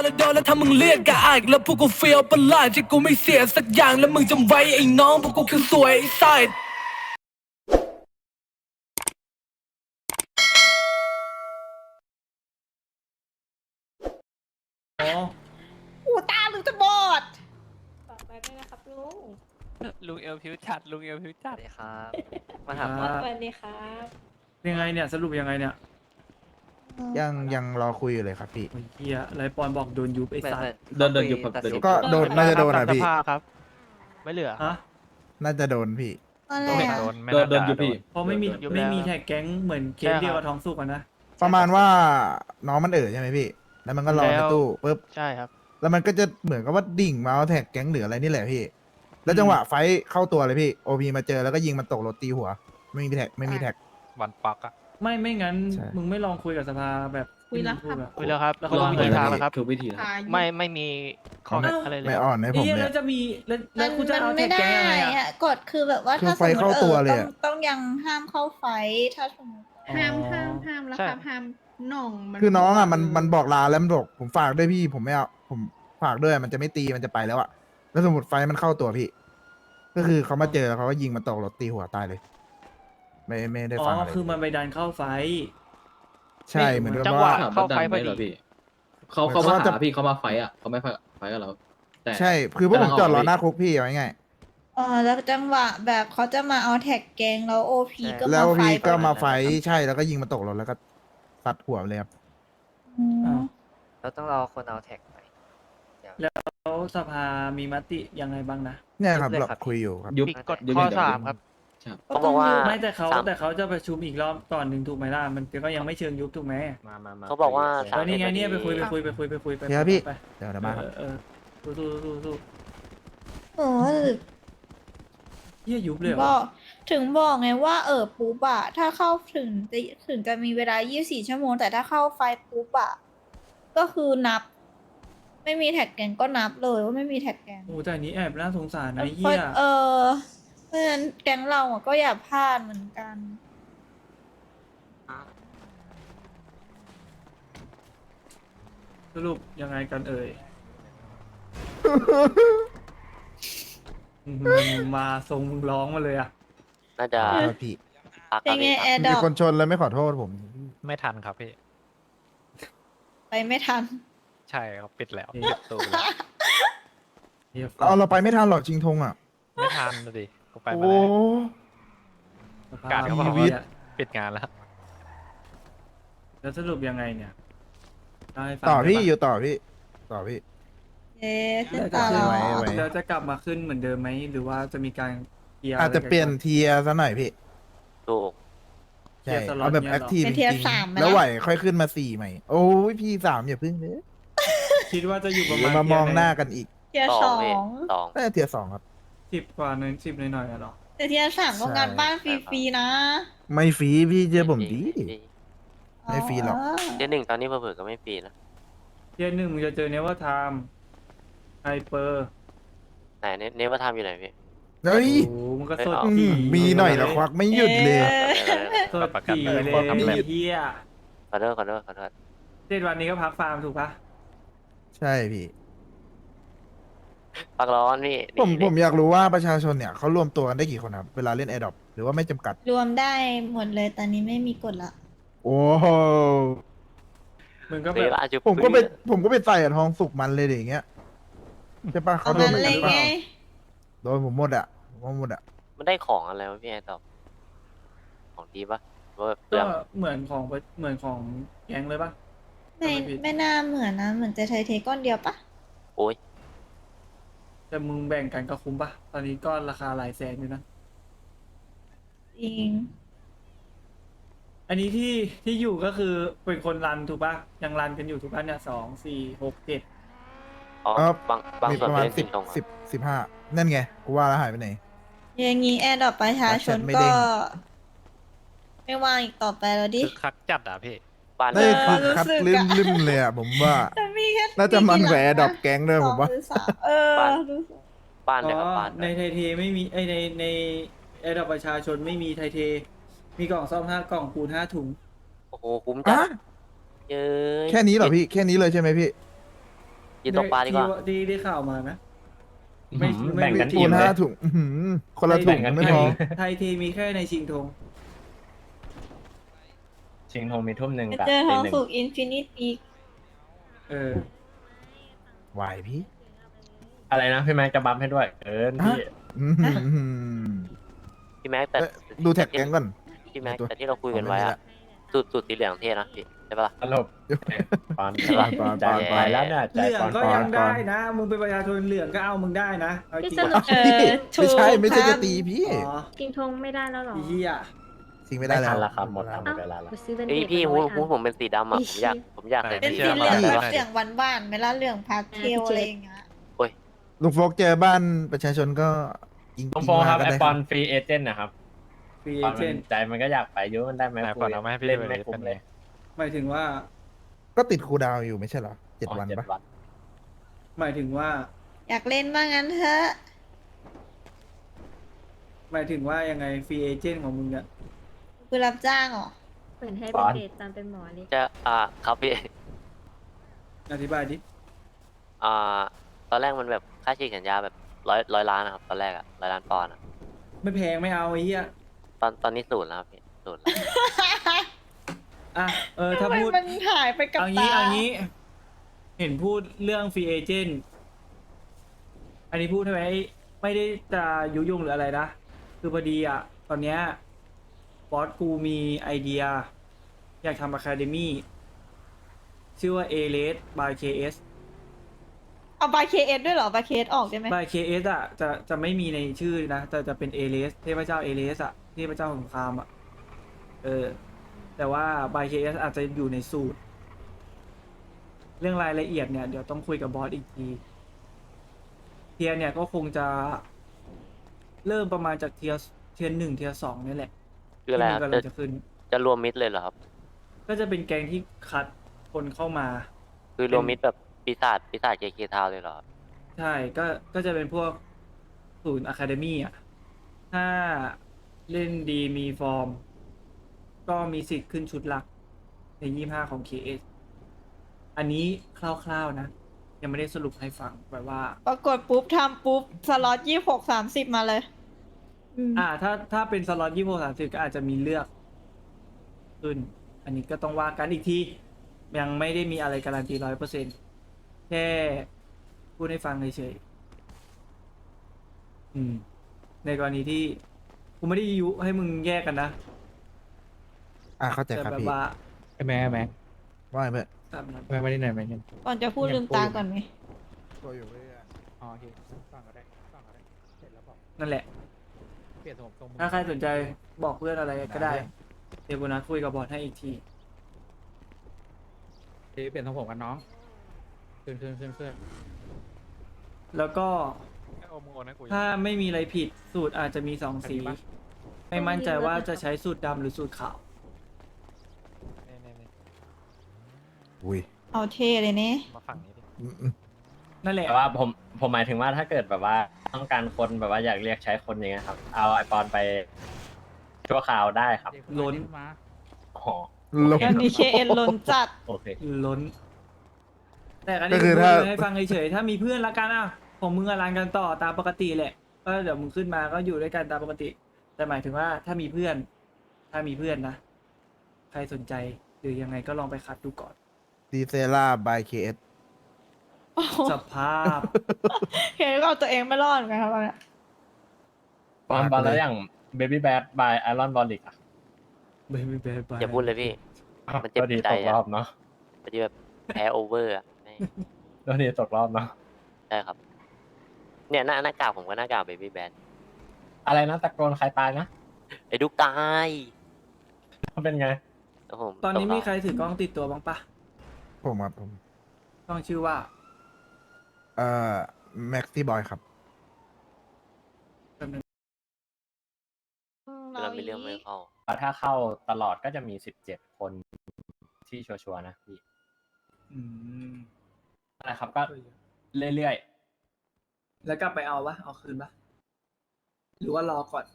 นแล้วโดนแล้วถ้ามึงเรียกกะอายแล้วพวกกูเฟียวประหลาดที่กูไม่เสียสักอย่างแล้วมึงจำไว้ไอ้น้องพวกกูคือสวยไอ้ไซดอ๋ออูตาหรือจะบอดต่อไปด้วยนะครับลุงลุงเอลพิวจัดลุงเอลพิวจัดสวัสดีครับ มาถามอ่าสวัสดีครับ ยังไงเนี่ย สรุปยังไงเนี่ย ยังยังรอคุยอยู่เลยครับพี่ โอ้ยเฮียไรปอนบอกโดนยุบไอ้สัตว์โดนโดนยุบครับก็โดนน่าจะโดนอะพี่สภาครับ ไม่เหลือฮะน่าจะโดนพี่ อะไรโดนอะ โดนไม่โดนน่าโดนยุบด่าพี่เพราะไม่มียุบไม่มีแล้วแท็กแก๊งเหมือนเคสใช่ครับเดียวกับท้องสุกอะนะ ประมาณว่าน้องมันเอ่อใช่ไหมพี่ แล้วมันก็รอในแล้วตู้ปุ๊บ ใช่ครับ แล้วมันก็จะเหมือนกับว่าดิ่งมาเอาแท็กแก๊งหรืออะไรนี่แหละพี่ แล้วจังหวะไฟท์เข้าตัวเลยพี่ โอพีมาเจอแล้วก็ยิงมันตกรถตีหัว ไม่มีแท็กไม่มีแท็ก วันปักอะ ไม่ไม่งั้น ใช่ มึงไม่ลองคุยกับสภาแบบคุยแล้วที่ครับมึงพูดอะคุยแล้วครับ แล้วเขาเขาลองว่าวิไงธีทางแล้วครับ ถูกวิธีนะพายุไม่ไม่มีข้อไม่อะไรเลย ไม่อ่อนให้ผมเฮียเลแล้ย วจะมีแล้วมัแล้วนกูจะมันเอาไม่แท็กได้แก๊งยังไงอะอะ กฎคือแบบว่าคือถ้าสไฟมมติเข้าเอตัวอเลยต้องอะต้องยังห้ามเข้าไฟท์ถ้าสมมติ ห้ามห้ามห้ามแล้วครับห้ามหน่องมันคือน้องอะมันมันบอกลาแล้วมันบอกผมฝากด้วยพี่ผมไม่เอาผมฝากด้วยมันจะไม่ตีมันจะไปแล้วอะแล้วสมมติไฟท์มันเข้าตัวพี่ ก็คือเขามาเจอแล้วเขาก็ยิงมันตกรถตีหัวตายเลย ไม่ไม่ได้อ๋ฟังออะไรคือมันไปดันเข้าไฟท์ใช่เหมือนกับจังหวะ ว่า ถามเข้าว่าดัไฟนพอไหมเหรอดีพี่เขาเขาเหมือนมาเขาจะหาพี่เขามาไฟท์อะเขาไม่ไฟไฟท์กับเรา แต่ ใช่ คือพวกผมจอดรอพี่หน้าคุกพี่เอาง่ายอ๋อแล้วจังหวะแบบเขาจะมาเอาแท็กแกงแล้วโอพีก็ๆแล้วมาไฟพี่ท์ก็ปะมาไฟท์ใช่แล้วก็ยิงมันตกรถแล้วก็ตัดหัวเลยครับ อืม เราต้องรอคนเอาแท็กไป แล้วสภามีมติยังไงบ้างนะ เนี่ยครับยุบเลยเราครับคุยอยู่ครับ ยุบผิดกฎยุบข้อย่งเดียว สามครับ เขาบอกว่าไม่แต่เขาสาม แต่เขาจะประชุมอีกรอบก่อนหนึ่งถูกไหมล่ะมันก็ยังไม่เชิงยุบถูกไหมมามามาเขาบอกว่าเออนี่ไงเนี่ยไปคุยไปคุยไปคุยไปคุยไปเดี๋ยวพี่ ไปเดี๋ยวเดี๋ยวมาครับ เออเออสู้สู้สู้สู้โอ้หรือเฮียยุบเลยเหรบออกถึงบอกไงว่าเออปุ๊บอะถ้าเข้าถึงจะถึงจะมีเวลา 24 ชั่วโมง แต่ถ้าเข้าไฟปุ๊บอะก็คือนับ ไม่มีแท็กแกงก็นับเลยว่าไม่มีแท็กแกงโอ้แต่อันนี้แอบน่าสงสารนะเพเฮีราะยเออ เพราะฉะนั้นแก๊งเราอะก็อย่าพลาดเหมือนกัน สรุปยังไงกันเอ่ย อื้อหือมาทรงมึงร้องมาเลยอะน่าจะเออครับพี่พักเป็นไงแอร์ดมีอกคนชนแล้วไม่ขอโทษผม ไม่ทันครับพี่ ไปไม่ทัน ใช่ครับปิดแล้วปิดตู้ไปแล้ว เฮียเอาเราไปไม่ทันหรอกชิงธงอะ ไม่ทันเลย ก็ไปมาโอ้ แล้วสภาพการเขาบอกชีวิตว่าปิดงานแล้ว แล้วสรุปยังไงเนี่ยเล่าให้ฟังต่อพี่ได้ปะอยู่ต่อพี่ ต่อพี่เอ๊ะขึ้นแล้วจะตาขึ้นเราไว้ไหมไว้แล้วจะกลับมาขึ้นเหมือนเดิมไหมหรือว่าจะมีการเคลียร์อาจจะไรกัเปลี่ยนเทียร์ซะหน่อยพี่ถูก ใช่เทียร์สล็อตเอาแบบเนี่ยแอเหรอคทีฟเป็นจเทียริร์งสามไหมๆแล้วล่ะไหวค่อยขึ้นมาสี่ใหม่ โอ้ยพี่สามอย่าพึ่งเลยคิดว่าจะอยู่ประเดี๋มายวณมามองหน้ากันอีกเทียร์สสอองงพี่สอง น่าจะเทียร์สองครับ สิบกว่าหนึ่งสิบหน่อยๆอะเหรอ แต่เทียร์สามก็ใช่งานบ้านฟรีๆนะไม่ฟรีพี่เจอผมดี ไม่ฟรีหรอก เดือนหนึ่งตอนนี้เผื่อๆก็ไม่ฟรีนะเทียร์หนึ่งมึงจะเจอเนว่าไทม์ไฮเปอร์ไหนเนเนว่าทำอยู่ไหนพี่ เฮ้ยโอ้โหมันก็สดเอ้ยอืจีมมีหน่อยแล้วควักไม่หยุดเลยเอ๊ะสดจีเลยไม่หยุดเฮียขอโทษขอโทษขอโทษเจ็ดวันนี้ก็พักฟาร์มถูกปะใช่พี่ ปักร้อนพี่ผมนี่ผมอยากรู้ว่าประชาชนเนี่ยเขารวมตัวกันได้กี่คนครับ เวลาเล่นแอร์ดอปหรือว่าไม่จำกัด รวมได้หมดเลยตอนนี้ไม่มีกฎละ โอ้โหมึงก็เวแบบลาจุบผมก็ไปผมก็ไปใส่อะทองสุกมันเลยดิอย่างเงี้ยใช่ปะเอาเขาโดนงั้นเหมือนเลกัยนเปไงล่าโดนผมหมดอะผมว่าหมดอะมันได้ของอะไรวะพี่ไอ้ตอบ ของดีปะหรือว่าเปลืก็องเหมือนของเหมือนของแก๊งเลยปะ ไม่ไม่ผิดไม่น่าเหมือนนะ เหมือนจะไทยเทก้อนเดียวปะโอ้ย แต่มึงแบ่งกันก็คุ้มปะตอนนี้ก็ราคาหลายแสนอยู่นะ จริง อันนี้ที่ที่อยู่ก็คือเป็นคนรันถูกปะยังรันกันอยู่ถูกปะเนี่ยสองสี่หกเจ็ดอ๋อ ครับ บางบางมีส่วปนระมาณเป็นสิสิบบตรงสิบสิบห้านั่นไงกูว่าแล้วหายไปไหน อย่างงี้แอร์ดอกประชาชนแชทไม่ก็เด้งไม่ว่างอีกต่อไปแล้วดิ คือคักจัดอะพี่ บ้านน่าจะเอคืออรู้คัดสึกลืมอะลืมเลยอะผมว่า แต่มีแค่น่าจะมันกี่แหวหลังดอกแก๊งด้วยผมว่า สองหรือสามเออรู้สึก บ้านอ๋เลยครับอบ้านในไทยเทไม่มีไอยในในไอดอกประชาชนไม่มีไทยเท มีกล่องซ่อมห้ากล่องปูนห้าถุง โอ้โหคุ้มจัอะดเย้ยแค่นี้เหรอพี่แค่นี้เลยใช่ไหมพี่ยืนตกปลาดีกว่าที่ที่ได้ข่าวมานะ ไม่ไม่แบ่งกันไม่ทีปูมนเลห้ายถุงอื้อหือคนละถุงแบ่งกันไม่ทีพอมไทยทีมีแค่ในชิงธงชิงธงมีทุ่มหนึ่งกับเจอตีท้องหนึ่งสุกอินฟินิตอีกเออไหวพี่ อะไรนะพี่แม็กจะบัฟให้ด้วยเอินพี่ อื้อหือพี่แม็กแต่เอ้ยดูแท็กแก๊งก่อน พี่แม็กตัวแต่ที่เราคุยกันไว้อะสูตรสูตรสีเหลืองเท่นะพี่ใช่ปะล่ะ ตลบปอนปอนปอนใจปอนไปแล้วเนี่ยใจเหลืองปอนก็ปอยันงได้นะ มึงเป็นประชาชนเหลืองก็เอามึงได้นะเอาจริงพี่สรุปเออถูไม่กใช่ไม่ใช่ครัจะบ ตีพี่อ๋อกิงทงไม่ได้แล้วเหรอไอ้เหี้ยสิงไม่ไม่ได้ทัแล้วนแล้วครับหมดแล้วหมเอ้าดเวลาแล้วไปซื้อเป็นเอ้ยเด็กพี่มาหูร้อยหูอันผมเป็นสีดำอะผมอยากผมอยากใส่เป็นสีสีดำเหลืองอะแบบเหลืองหวานๆไหมล่ะเหลืองพาสเทลอะไรอย่างเงี้ย ลุงโฟกเจอบ้านประชาชนก็ยิงต้องยิงโฟครับมาก็ไอได้ปคอรันบฟรีเอเจนต์นะครับฟรีปเออนเจมันนต์ใจมันก็อยากไปอยุ่มันได้ไหมไหนคุปอนยเอามาให้พี่เล่นดูหน่ไม่อยคุ้มเลยหมายถึงว่า ก็ติดครูดาวอยู่ไม่ใช่เหรอเจ็ดอ๋อวันเจ็ดปะวันหมายถึงว่า อยากเล่นบ้างงั้นเถอะหมายถึงว่ายังไงฟรีเอเจนต์ของมึงเนี่ยคือรับจ้างเหรอเหมือนให้เป็นเด็กตามเป็นหมอเลยจะอ่าครับพี่ อธิบายดิ อ่า ตอนแรกมันแบบค่าฉีกสัญญาแบบร้อยร้อยล้านนะครับตอนแรกอะร้อยล้านปอนด์อะไม่แพงไม่เอาไอ้เหี้ยตอนตอนนี้ศูนย์แล้วครับพี่ศูนย์แล้ว อะเออถ้าทำไมพูด มันหายไปกับเอาตางี้เอางี้ เห็นพูดเรื่องฟรีเอเจนต์อันนี้พูดใช่ไหมไม่ได้จะยุยงหรืออะไรนะ คือพอดีอะ ตอนเนี้ยบอสกูมีไอเดีย อยากทำอะคาเดมี่ชื่อว่า a l e s by KS เอาบาเคเอสด้วยเหรอบาเคเอสออกได้ไหม by KS อะจะจะไม่มีในชื่อนะแต่จะเป็น a l e s เทพเจ้า a l e s อะเทพเจ้าสงครามอะเออ แต่ว่า by KS อาจจะอยู่ในสูตร เรื่องรายละเอียดเนี่ยเดี๋ยวต้องคุยกับบอสอีกทีเทียร์เนี่ยก็คงจะเริ่มประมาณจากเทียร์เทียร์หนึ่งเทียร์สองนี่แหละคืออะไรที่คมัรับนกำลัจะงจะขึ้น จะรวมมิดเลยเหรอครับ ก็จะเป็นแกงที่คัดคนเข้ามา คือรวมมิดแบบ ปีศาจปีศาจเคเคทาวเลยเหรอครับใช่ ก็ ก็จะเป็นพวกศูนย์อะคาเดมี่อะ ถ้าเล่นดีมีฟอร์ม ก็มีสิทธิ์ขึ้นชุดหลัก ในยี่ห้าของ KS อันนี้คร่าวๆนะ ยังไม่ได้สรุปให้ฟังแบบว่า ปรากฏปุ๊บทำปุ๊บ สล็อตยี่หกสามสิบมาเลยอ่า ถ้า ถ้าเป็นสล็อตยี่หกสามสิบก็อาจจะมีเลือกขึ้น อันนี้ก็ต้องว่ากันอีกที ยังไม่ได้มีอะไรการันตีร้อยเปอร์เซ็น แค่พูดให้ฟังเฉยๆอืม ในกรณีที่กูไม่ได้ยุให้มึงแยกกันนะอะเข้าใจแต่ครับแบบพี่ว่าไอ้แม่ไอ้แม่ว่าไงเพื่อนตามนั้นแม่ไม่ได้ไหนไม่ได้ก่อนจะพูดลืมตาก่อนไหมตัวอยู่เรื่อยอ๋อโอเคฟังก็ได้ฟังก็ได้เสร็จแล้วบอกนั่นแหละ เปลี่ยนทรงทรงมึงถ้าใครสนใจบอกเพื่อนอะไรก็ได้ เดี๋ยวกูนัดคุยกับบอสให้อีกทีเดี๋ยวเปลี่ยนทรงผมกันน้อง ขึ้นขึ้นขึ้นขึ้นแล้วก็ไอ้โอมมึงโอนให้กูถ้าไม่มีอะไรผิดสูตรอาจจะมีสองสีไม่มั่นใจว่าจะใช้สูตรดำหรือสูตรขาว นี่นี่นี่อุ้ยเอาเท่เลยเนี่ย มาฝั่งนี้ดิ อืมอืมนั่นแหละ แต่ว่าผมผมหมายถึงว่าถ้าเกิดแบบว่าต้องการคนแบบว่าอยากเรียกใช้คนอย่างเงี้ยครับ เอาไอปอนไปชั่วคราวได้ครับเดี๋ยวคุณล้น มาอ๋อลงอันนี้เคเอ็นล้นจัด โอเค ล้น แต่อันก็นี้คือพูดถ้า ให้ฟังเฉยๆถ้ามีเพื่อนละกันอะของมึงอะรันกันต่อตามปกติแหละ ก็เดี๋ยวมึงขึ้นมาก็อยู่ด้วยกันตามปกติ แต่หมายถึงว่าถ้ามีเพื่อน ถ้ามีเพื่อนนะ ใครสนใจหรือยังไงก็ลองไปคัดดูก่อนดีเซล่าบายเคสโอ้โหสภาพเคก็เอาตัวเองไม่รอดเหมือนกันครับเนี่ยปอนปอนแล้วอย่าง Baby Bad by Iron Bolic อะไม่ไม่ไม่ไม่อย่าพูดเลยพี่มันเจ็บก็ดีใจตกอะ รอบเนาะ พอดีแบบแพ้โอเวอร์อะ ไม่ก็ดีตกรอบเนาะใช่ครับ เนี่ยหน้าหน้ากากผมก็หน้ากากเบบี้แบนอะไรนะตะโกนใครตายนะไอ้ดุกตายเป็นไง แล้วผมตอนนี้กรบมีใครถือกล้องติดตัวบ้างปะผมครับผม กล้องชื่อว่า เอ่อ แม็กซี่บอยครับเรามีเรื่องไม่เข้าถ้าเข้าตลอดก็จะมีสิบเจ็ดคนที่ชัวร์ๆนะพี่ อืม นะครับ ก็เรื่อยแล้วกลับไปเอาปะเอาคืนปะหรือว่ารอก่อน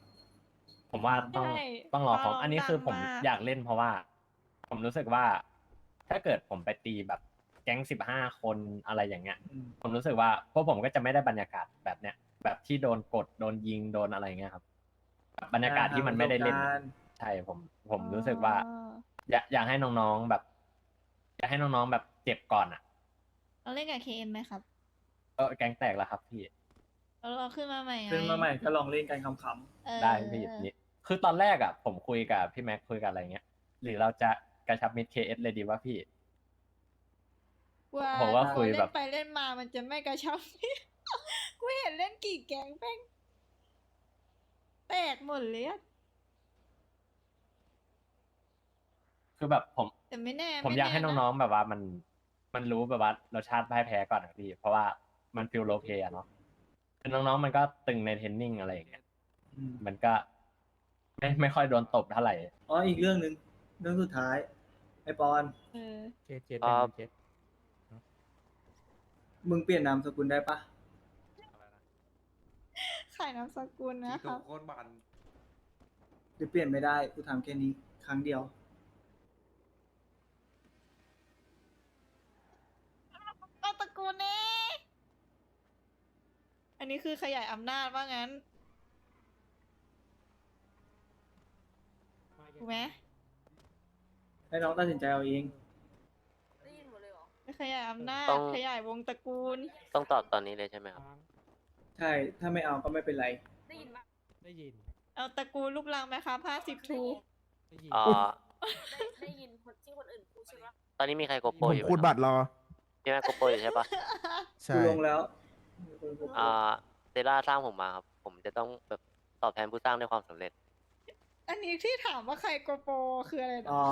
ๆ ผมว่าต้องใช่ต้องรอของฟ้าร้องอันนี้คือดังผมมาก อยากเล่นเพราะว่า ผมรู้สึกว่า ถ้าเกิดผมไปตีแบบแก๊งสิบห้าคนอะไรอย่างเงี้ย อืมผมรู้สึกว่าพวกผมก็จะไม่ได้บรรยากาศแบบเนี้ยแบบที่โดนกดโดนยิงโดนอะไรเงี้ยครับแบบบรรยากาศที่มันไม่ได้เล่น ประสบการณ์ใช่ผมผมรู้สึกว่า อ๋อ อยากอยากให้น้องๆแบบ อยากให้น้องๆแบบเจ็บก่อนอะ เราเล่นกับเคเอ็มไหมครับเออแก๊งแตกแล้วครับพี่เราเราขึ้นมาใหม่ไงขึ้นมาใหม่ก็ลองเล่นกันขำเออได้พี่นี่คือตอนแรกอะ ผมคุยกับพี่แม็กคุยกับอะไรเงี้ย หรือเราจะกระชับมิดเคเอสเลยดีว่าพี่ ว่าผมว่าคุยแบบ เล่นไปเล่นมามันจะไม่กระชับ กูเห็นเล่นกี่แกงแป้งแตกหมดเลยอะคือแบบผม แต่ไม่แน่ผมอยากให้ไแะน้องๆแบบว่ามัน มันรู้แบบว่ารสชาติพ่ายแพ้ก่อนอะพี่ เพราะว่ามันฟิลโลเพอะเนาะคือน้องๆมันก็ตึงในเทรนนิ่งอะไรอย่างเงี้ยๆอืมมันก็ ไม่ไม่ค่อยโดนตบเท่าไหร่ อ๋ออีกเรื่องหนึ่งเรื่องสุดท้าย ไอปอน เออเจ็ดเจ็ดครับเจ็ดมึงเปลี่ยนนามสกุลได้ปะขายนามสกุลนะครับหรือเปลี่ยนไม่ได้กูทำแค่นี้ครั้งเดียว เอาตระกูลเน่อันนี้คือขยายอำนาจว่างั้น ถูกไหมให้น้องตัดสินใจเอาเองขยายอำนาจ ต้อง ขยายวงตระกูล ต้องตอบตอนนี้เลยใช่ไหมครับ ใช่ ถ้าไม่เอาก็ไม่เป็นไร ได้ยินเอาตระกูลรูปรังไหมครับห้าสิบทูได้ยิน อ่าได้ยินคนที่คนอื่นพูดใช่ปะตอนนี้มีใครโกโปรผมอยู่ไหมคูดคบัรับตรรอ พี่แม่โกโปรอยู่ใช่ปะใช่ กูลงแล้วอ่าเซราสร้างผมมาครับ ผมจะต้องแบบตอบแทนผู้สร้างด้วยความสำเร็จ อันนี้ที่ถามว่าใครโกโปรคืออะไรนะอ๋อ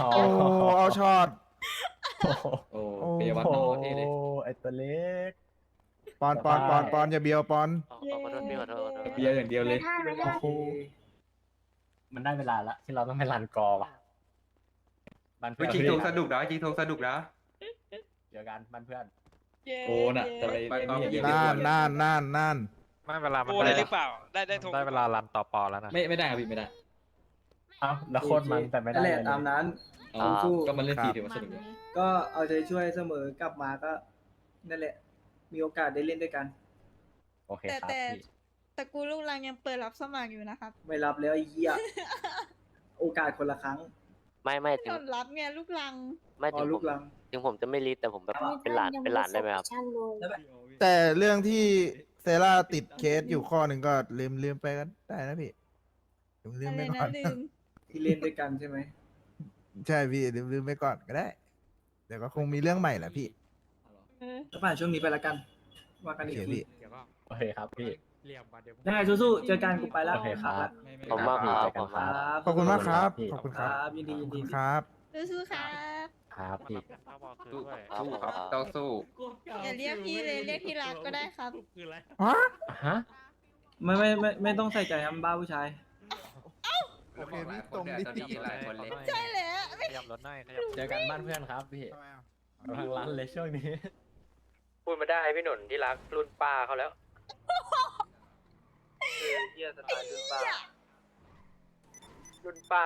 อ๋อโอ้เอาช็อต โอ้โอ้ เปียวัดน้องเท่เลย ไอตัวเล็ก ปอนปอนปอนปอนอย่าเบียวปอนขอขอโทษพี่ขอโทษขอโทษเบียร์อย่างเดียวเลยโอ้โหมันได้เวลาละที่เราต้องไปรันกอว่ะบ้านเพื่อนจริงทงสนุกนะจริงทงสนุกนะ เจอกันบ้านเพื่อนเย้โอ้น่ะแต่ไปไปไปต่อนี่อย่างเดียว น่านน่านน่านน่านไม่เวลามันโอ้ได้ได้หรือเปล่า ได้ได้ทงได้เวลารันต่อปอแล้วนะ ไม่ไม่ได้ครับพี่ไม่ได้เอ้าแล้วโคตรมันแต่ไม่ได้นั่นแหละเลยตามนั้นอ๋อสู้ก็มันเล่นฟรีถือว่าสนุกอยู่ก็เอาใจช่วยเสมอกลับมาก็นั่นแหละ มีโอกาสได้เล่นด้วยกัน โอเคแต่ครับแต่พี่ตระกูลลูกรังยังเปิดรับสมัครอยู่นะครับ ไม่รับแล้วไอ้เหี้ย โอกาสคนละครั้ง ไม่ไม่ถึโดงนรับไงลูกรังไม่พถึองผลูมกลัง ถึงผมจะไม่รีดแต่ผมแบบเป็นหลานเป็นหลานได้ไหมครับ แต่เรื่องที่เซราติดเคสอยู่ข้อหนึ่งก็ลืมลืมไปกันได้นะพี่ลืมลืมอะไรไปก่นะอน ลืม ที่เล่นด้วยกันใช่ไหมใช่พี่ลืมลืมไปก่อนก็ได้ เดี๋ยวก็คงมีเรื่องใหม่แหละพี่เออก็ผ่านช่วงนี้ไปละกัน ว่ากันโออีกเคทีพี่เดี๋ยวก็โอเคครับพี่เหลี่ยมมาเดี๋ยวยังไงสู้ๆเจอกันกูไปแล้วโอเคครับไม่ ไม่ผมมากครับเจอกันผมคมากรับ ขอบคุณมากครับพี่ขอบคุณคครับรับยินดีขยิอบนคุดีณครับ สู้ๆครับ ครับพี่ถ้าบอกคืนสู้ด้วยสู้ครับต้องสู้อย่าเรียกพี่เลยเรียกที่รักก็ได้ครับ คืออะไรฮะ ฮะไม่ไม่ไม่ไม่ต้องใส่ใจครับบ้าผู้ชาย โอเคพี่ตรงดิตอนนี้หลายคนเลยใช่แล้วขยับรถหน่อยขยับเจอกันบ้านเพื่อนครับพี่ทำไมอะกำลังรันเลยช่วงนี้ พูดมาได้พี่หนุนที่รักรุ่นป้าเขาแล้ว เฮียสไตล์ดูบ้า รุ่นป้า